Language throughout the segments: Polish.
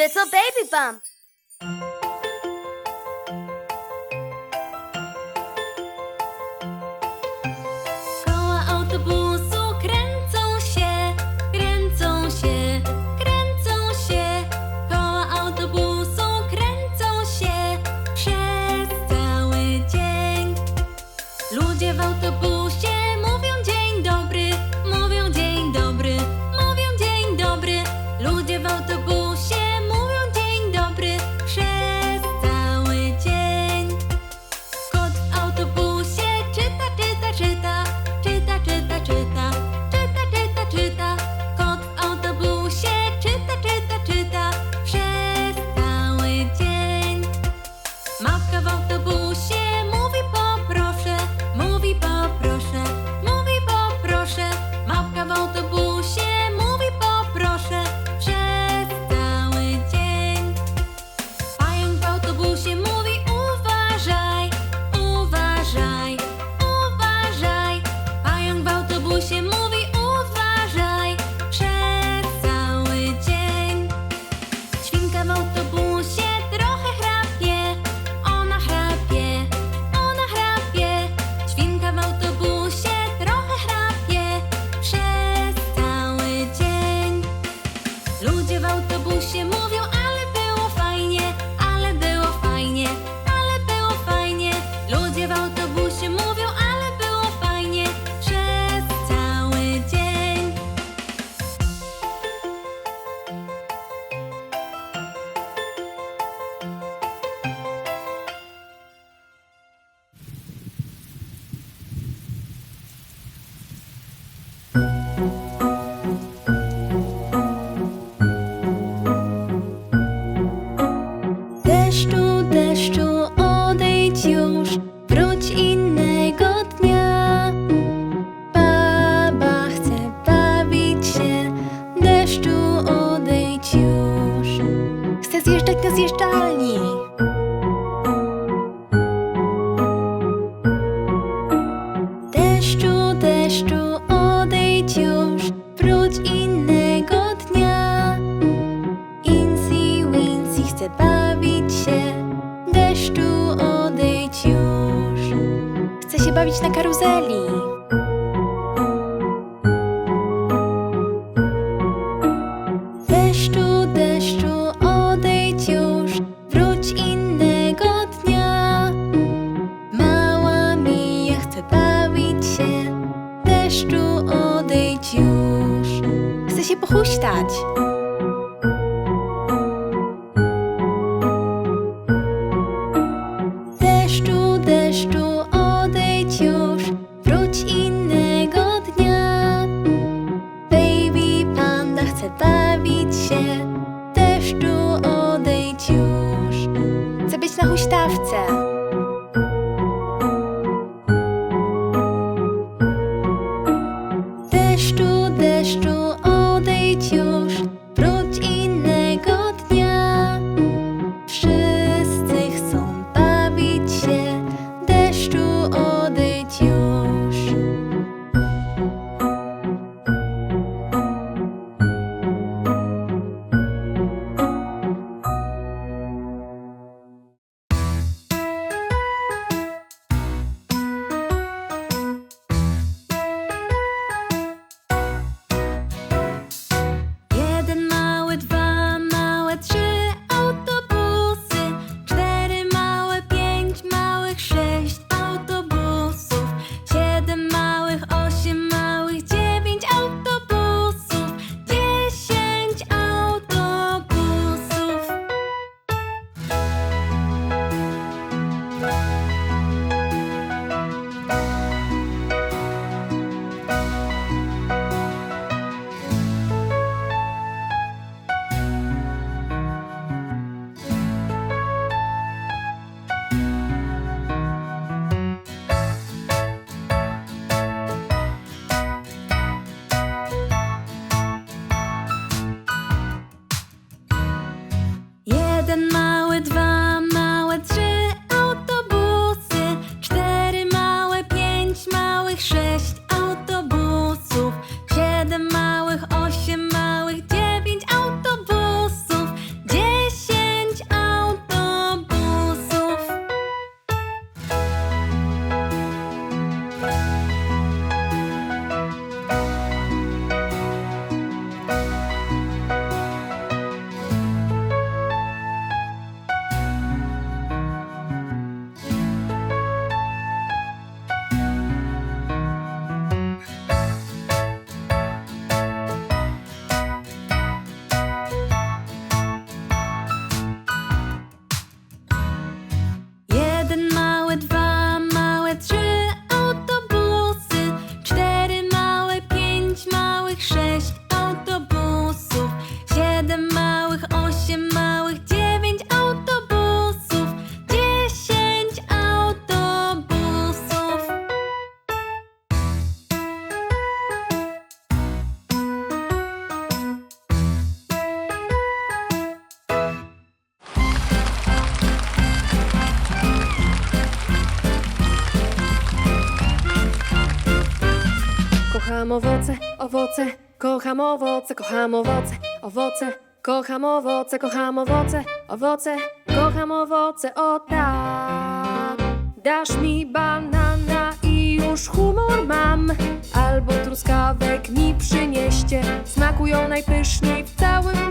little baby bump. bawić na karuzeli. bawić się, deszczu odejdź już. Chcę być na huśtawce. Owoce, kocham owoce, kocham owoce, owoce, kocham owoce, kocham owoce, owoce, kocham owoce, o tak. Dasz mi banana i już humor mam, albo truskawek mi przynieście, smakują najpyszniej w całym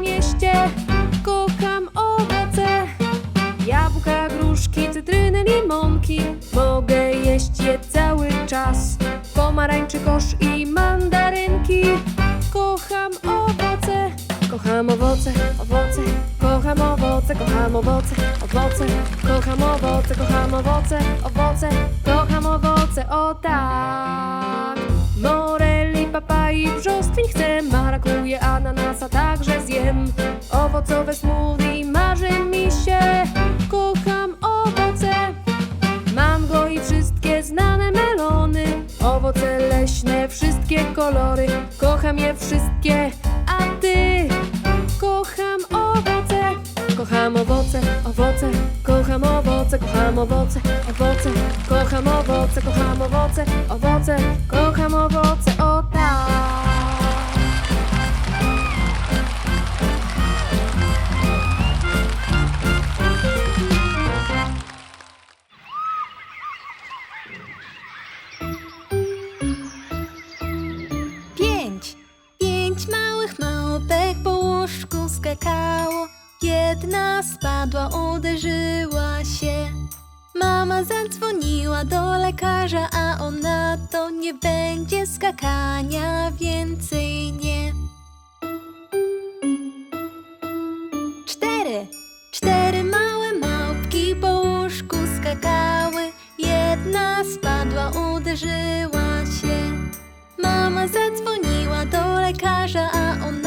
owoce, owoce Kocham owoce, kocham owoce Owoce, kocham owoce, kocham owoce Owoce, kocham owoce, o tak. Moreli, papai, brzoskwin chcę Marakuje, ananasa także zjem. Owocowe smoothie marzy mi się Kocham owoce. Mango i wszystkie znane melony Owoce leśne, wszystkie kolory Kocham je wszystkie, Kocham owoce, kocham owoce Owoce, kocham owoce, kocham owoce Owoce, kocham owoce, skakania więcej nie. Cztery. Cztery małe małpki po łóżku skakały. Jedna spadła, uderzyła się. Mama zadzwoniła do lekarza, a on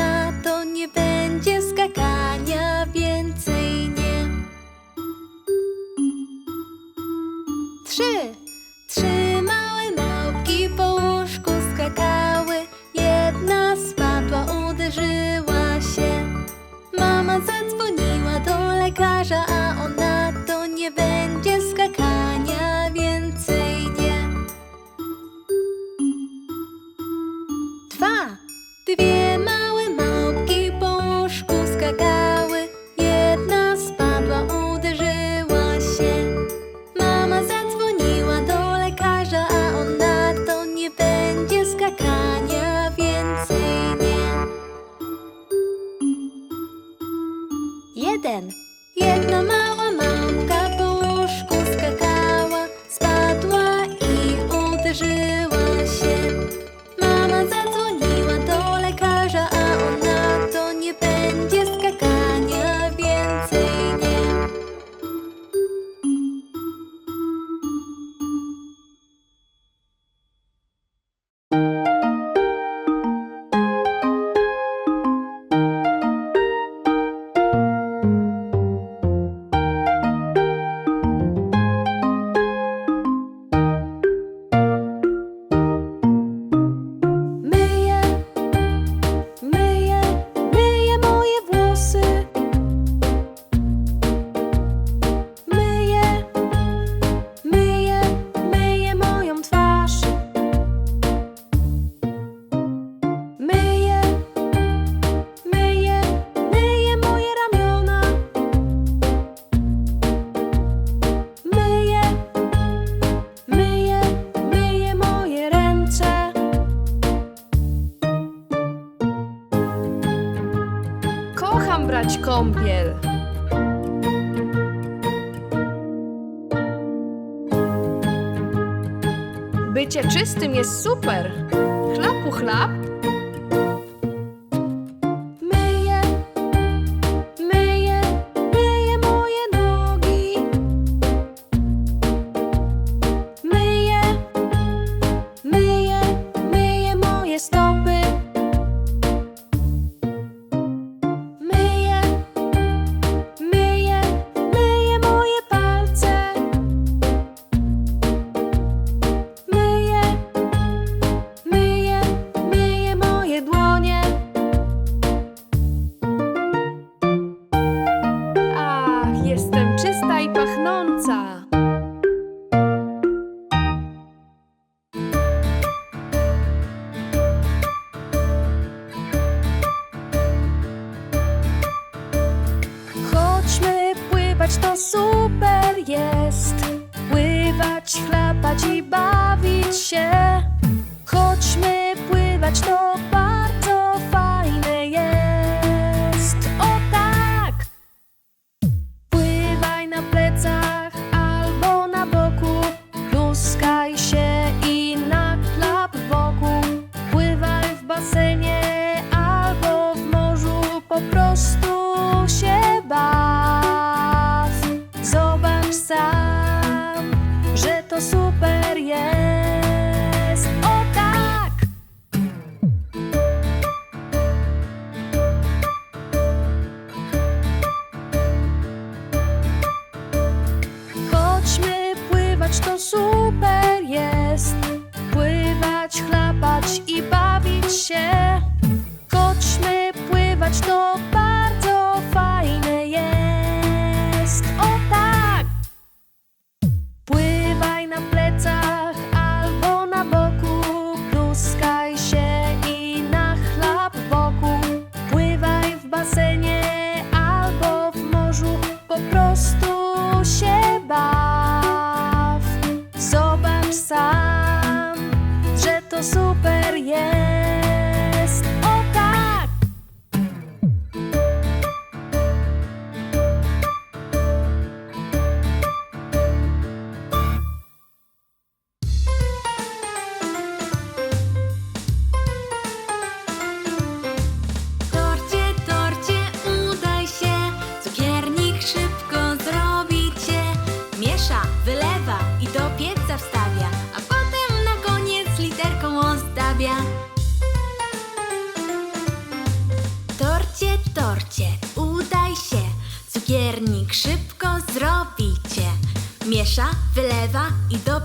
Bycie czystym jest super. Chlapu chlap. share. смачно.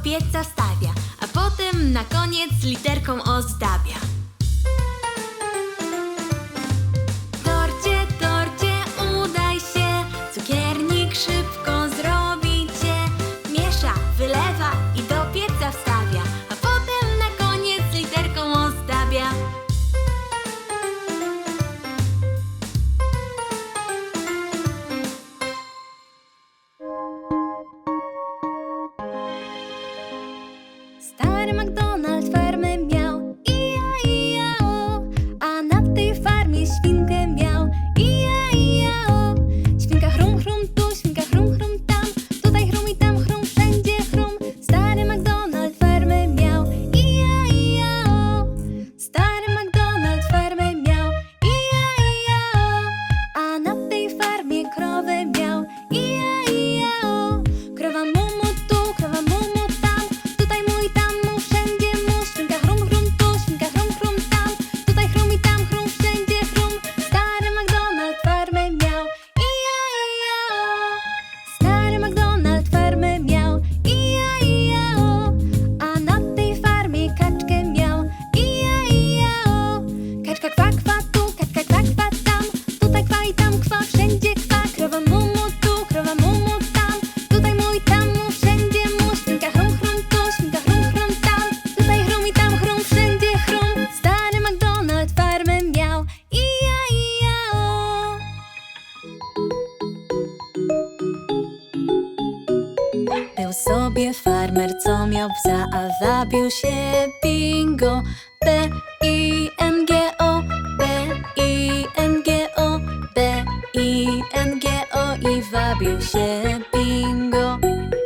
pieca stawia, a potem na koniec literę McDonald's. się bingo. B I N G O B I N G O. B I N G O i wabił się bingo.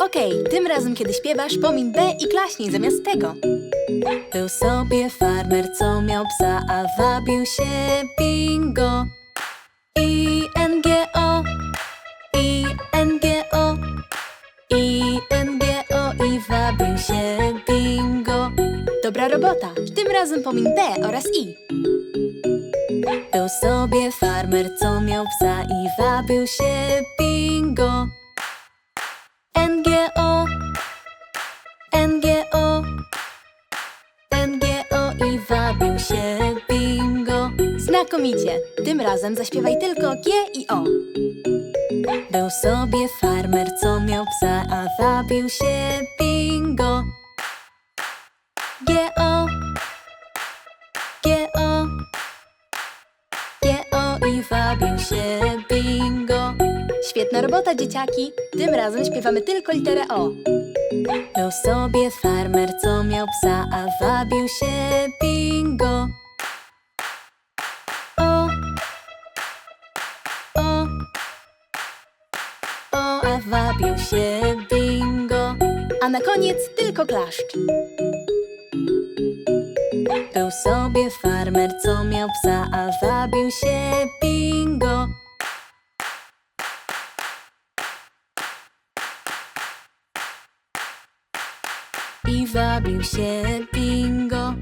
Okej, okay, tym razem kiedy śpiewasz pomin B i klaśnij zamiast tego. Był sobie farmer co miał psa, a wabił się bingo. I N Dorota. Tym razem pomin B oraz I. Był sobie farmer, co miał psa i wabił się bingo. NGO, NGO, NGO i wabił się bingo. Znakomicie! Tym razem zaśpiewaj tylko G i O. Był sobie farmer, co miał psa, a wabił się bingo. się bingo. Świetna robota, dzieciaki. Tym razem śpiewamy tylko literę O. Był sobie farmer, co miał psa, a wabił się bingo. O, o, o, a wabił się bingo. A na koniec tylko klaszcz. Był sobie farmer, co miał psa, a wabił się bingo. I wabił się bingo.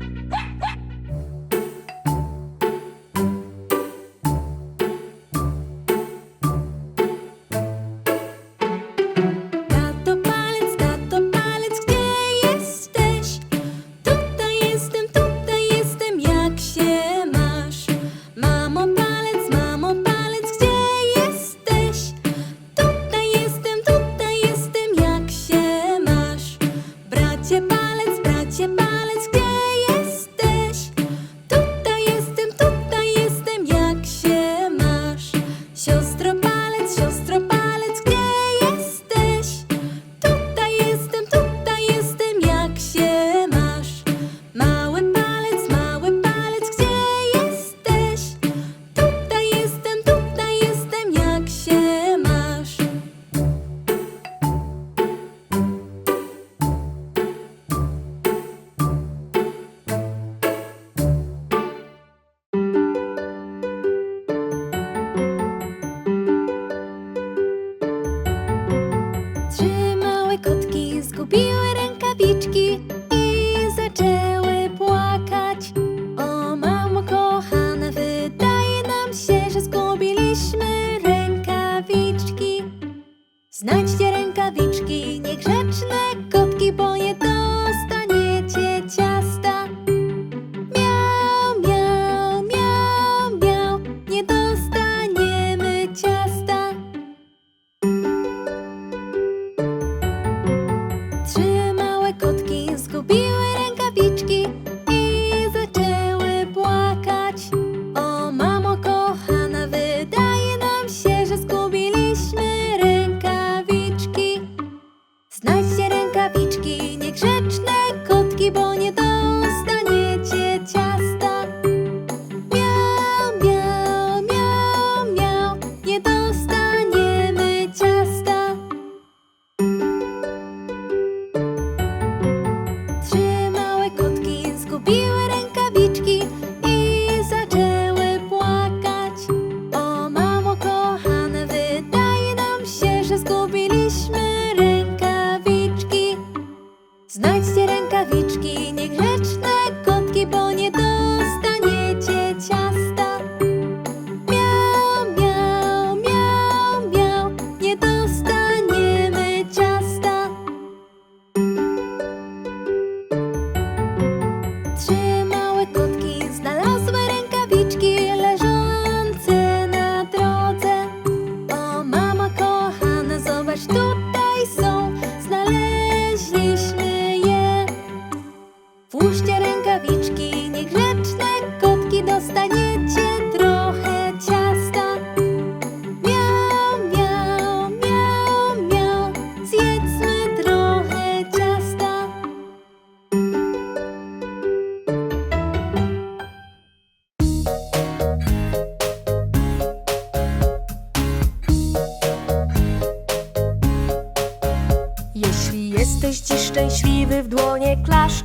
Szczęśliwy, w dłonie klasz.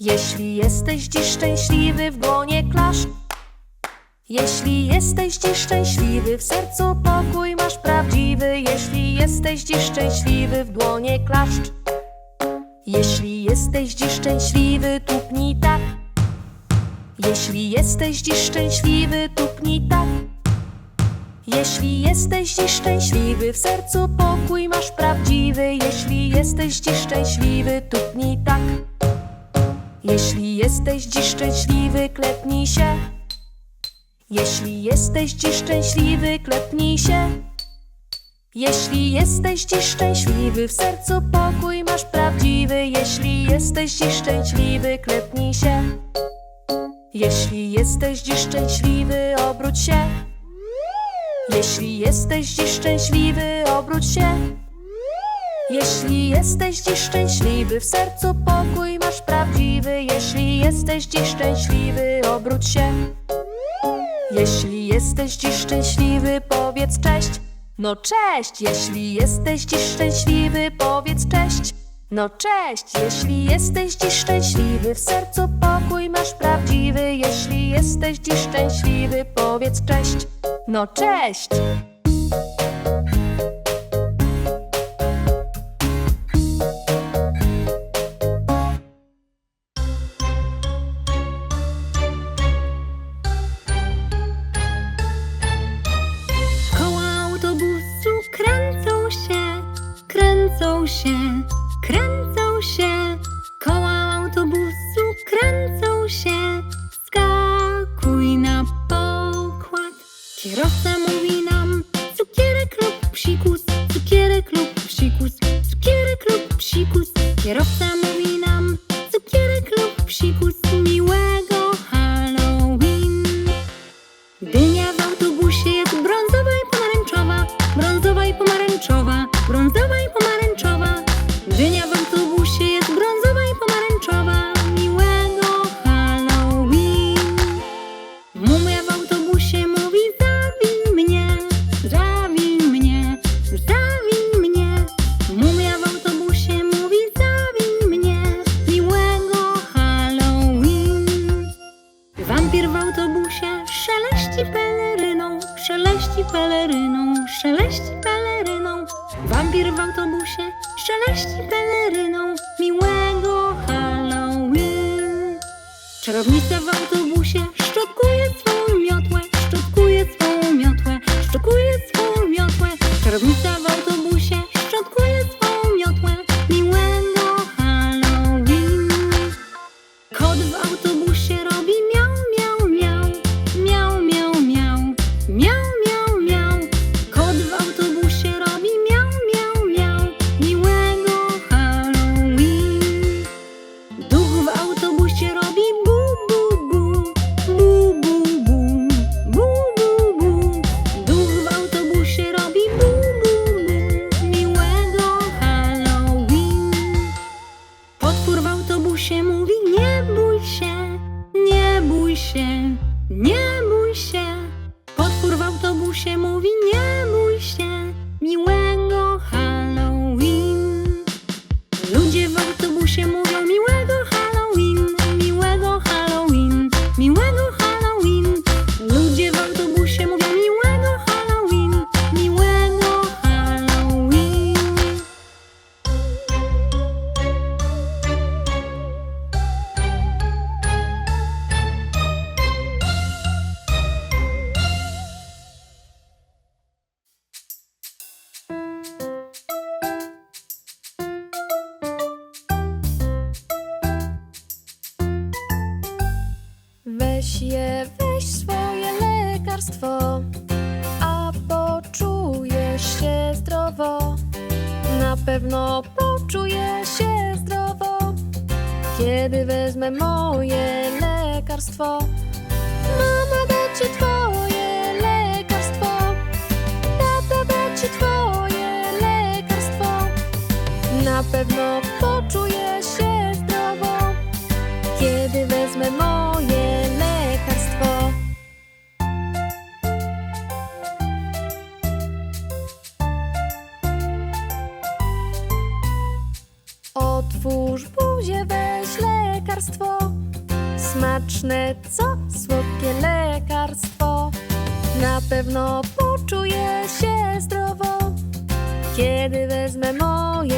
Jeśli jesteś dziś szczęśliwy, w dłonie klasz. Jeśli jesteś dziś szczęśliwy, w sercu pokój masz prawdziwy. Jeśli jesteś dziś szczęśliwy, w dłonie klaszcz. Jeśli jesteś dziś szczęśliwy, tupnij tak. Jeśli jesteś dziś szczęśliwy, tupnij tak. Jeśli jesteś dziś szczęśliwy, w sercu pokój masz prawdziwy. Jeśli jesteś dziś szczęśliwy, tupnij tak. Jeśli jesteś dziś szczęśliwy, klepnij się. Jeśli jesteś dziś szczęśliwy, klepnij się. Jeśli jesteś dziś szczęśliwy, w sercu pokój masz prawdziwy. Jeśli jesteś dziś szczęśliwy, klepnij się. Jeśli jesteś dziś szczęśliwy, obróć się. Jeśli jesteś dziś szczęśliwy, obróć się. Jeśli jesteś dziś szczęśliwy, w sercu pokój masz prawdziwy. Jeśli jesteś dziś szczęśliwy, obróć się. Jeśli jesteś dziś szczęśliwy, powiedz cześć. No cześć, jeśli jesteś dziś szczęśliwy, powiedz cześć. No cześć, jeśli jesteś dziś szczęśliwy, w sercu pokój masz prawdziwy. Jeśli jesteś dziś szczęśliwy, powiedz cześć. No cześć. Koła autobusu kręcą się, kręcą się, Крен je, weź swoje lekarstwo, a poczujesz się zdrowo. Na pewno poczuję się zdrowo, kiedy wezmę moje lekarstwo. Mama da ci twoje lekarstwo, tata da ci twoje lekarstwo. Na pewno poczuję się zdrowo, kiedy wezmę moje lekarstwo. Smaczne, co? Słodkie lekarstwo. Na pewno poczuję się zdrowo, kiedy wezmę moje